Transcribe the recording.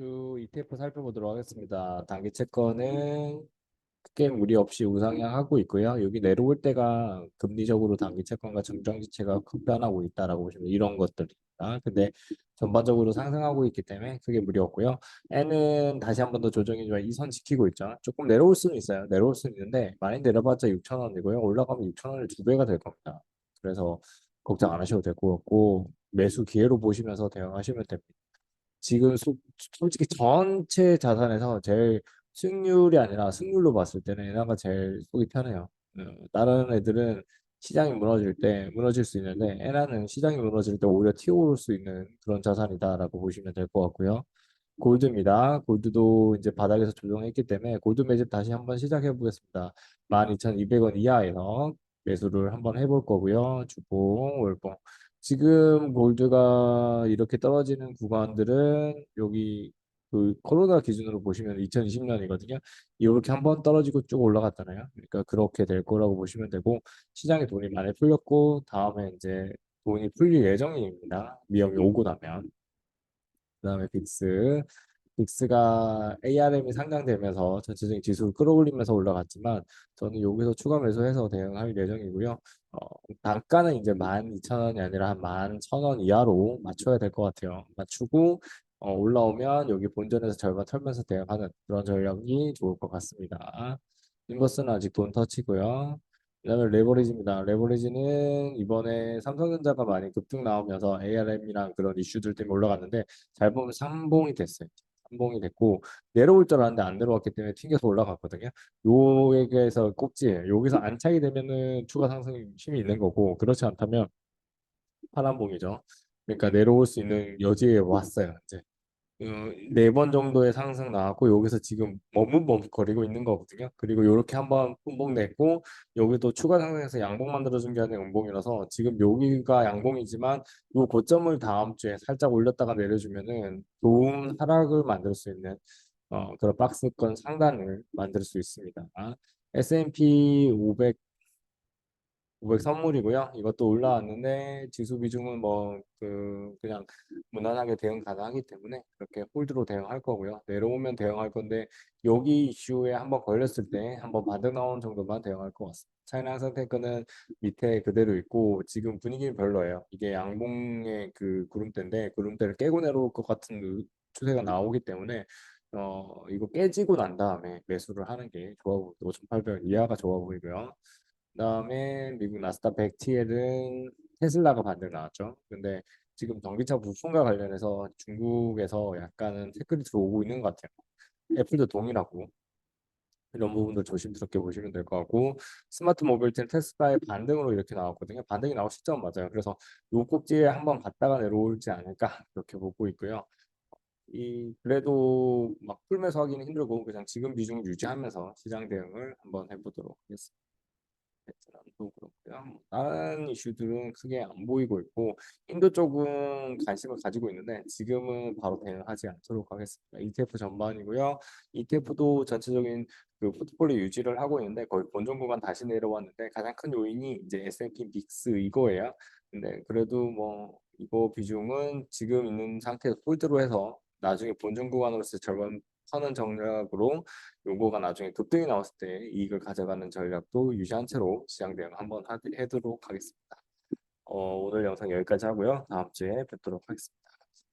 주 ETF 살펴보도록 하겠습니다. 단기 채권은 크게 무리 없이 우상향하고 있고요. 여기 내려올 때가 금리적으로 단기 채권과 정정지체가 급변하고 있다라고 보시면 이런 것들입니다. 근데 전반적으로 상승하고 있기 때문에 크게 무리 없고요. N은 다시 한 번 더 조정이지만 이 선 지키고 있죠. 조금 내려올 수는 있어요. 내려올 수는 있는데 많이 내려봤자 6,000원이고요. 올라가면 6,000원을 두 배가 될 겁니다. 그래서 걱정 안 하셔도 될 것 같고 매수 기회로 보시면서 대응하시면 됩니다. 지금 소- 솔직히 전체 자산에서 제일 수익률이 아니라 승률로 봤을 때는 얘네가 제일 속이 편해요. 어, 다른 애들은 시장이 무너질 때 무너질 수 있는데 에나는 시장이 무너질 때 오히려 튀어오를 수 있는 그런 자산이다라고 보시면 될 것 같고요. 골드입니다. 골드도 이제 바닥에서 조정했기 때문에 골드 매집 다시 한번 시작해 보겠습니다. 12,200원 이하에서 매수를 한번 해볼 거고요. 주봉, 월봉. 지금 골드가 이렇게 떨어지는 구간들은 여기 그 코로나 기준으로 보시면 2020년이거든요. 이렇게 한 번 떨어지고 쭉 올라갔잖아요. 그러니까 그렇게 될 거라고 보시면 되고 시장에 돈이 많이 풀렸고 다음에 이제 돈이 풀릴 예정입니다. 위험이 오고 나면. 그 다음에 빅스. 빅스가 ARM이 상장되면서 전체적인 지수를 끌어올리면서 올라갔지만 저는 여기서 추가 매수해서 대응할 예정이고요. 어, 단가는 이제 12,000원이 아니라 한 11,000원 이하로 맞춰야 될 것 같아요. 맞추고 어, 올라오면 여기 본전에서 절반 털면서 대응하는 그런 전략이 좋을 것 같습니다. 인버스는 아직 돈 터치고요. 그다음에 레버리지입니다. 레버리지는 이번에 삼성전자가 많이 급등 나오면서 ARM이랑 그런 이슈들 때문에 올라갔는데 잘 보면 삼봉이 됐어요. 삼봉이 됐고 내려올 줄 알았는데 안 내려왔기 때문에 튕겨서 올라갔거든요. 요에게서 꼭지예요. 여기서 안착이 되면은 추가 상승 힘이 있는 거고 그렇지 않다면 파란봉이죠. 그러니까 내려올 수 있는 여지에 왔어요. 이제 네 번 정도의 상승 나왔고 여기서 지금 머뭇머뭇거리고 있는 거거든요. 그리고 이렇게 한번 분봉 냈고 여기도 추가 상승해서 양봉 만들어준 게 아니라 음봉이라서 지금 여기가 양봉이지만 이 고점을 다음 주에 살짝 올렸다가 내려주면은 좋은 하락을 만들 수 있는 어, 그런 박스권 상단을 만들 수 있습니다. S&P 500 500 선물이고요. 이것도 올라왔는데 지수 비중은 뭐 그 그냥 무난하게 대응 가능하기 때문에 그렇게 홀드로 대응할 거고요. 내려오면 대응할 건데 여기 이슈에 한번 걸렸을 때 한번 반등 나오는 정도만 대응할 것 같습니다. 차이나 상태권은 밑에 그대로 있고 지금 분위기는 별로예요. 이게 양봉의 그 구름대인데 구름대를 깨고 내려올 것 같은 그 추세가 나오기 때문에 어 이거 깨지고 난 다음에 매수를 하는 게 좋아 보이고 5,800원 이하가 좋아 보이고요. 그다음에 미국 나스닥 100TL은 테슬라가 반등 나왔죠. 근데 지금 전기차 부품과 관련해서 중국에서 약간은 태클이 들어오고 있는 것 같아요. 애플도 동일하고 이런 부분도 조심스럽게 보시면 될 것 같고 스마트 모빌리티는 테슬라의 반등으로 이렇게 나왔거든요. 반등이 나올 시점 맞아요. 그래서 요 꼭지에 한번 갔다가 내려올지 않을까 그렇게 보고 있고요. 이 그래도 막 풀매수 하기는 힘들고 그냥 지금 비중 유지하면서 시장 대응을 한번 해보도록 하겠습니다. 베트남도 그렇고요. 뭐 다른 이슈들은 크게 안 보이고 있고 인도 쪽은 관심을 가지고 있는데 지금은 바로 대응하지 않도록 하겠습니다. ETF 전반이고요. ETF도 전체적인 그 포트폴리오 유지를 하고 있는데 거의 본전 구간 다시 내려왔는데 가장 큰 요인이 이제 S&P 믹스 이거예요. 근데 그래도 뭐 이거 비중은 지금 있는 상태에서 홀드로 해서 나중에 본전 구간으로서 절반 터는 전략으로 요거가 나중에 급등이 나왔을 때 이익을 가져가는 전략도 유지한 채로 시장 대응 한번 하, 해도록 하겠습니다. 어, 오늘 영상 여기까지 하고요. 다음 주에 뵙도록 하겠습니다.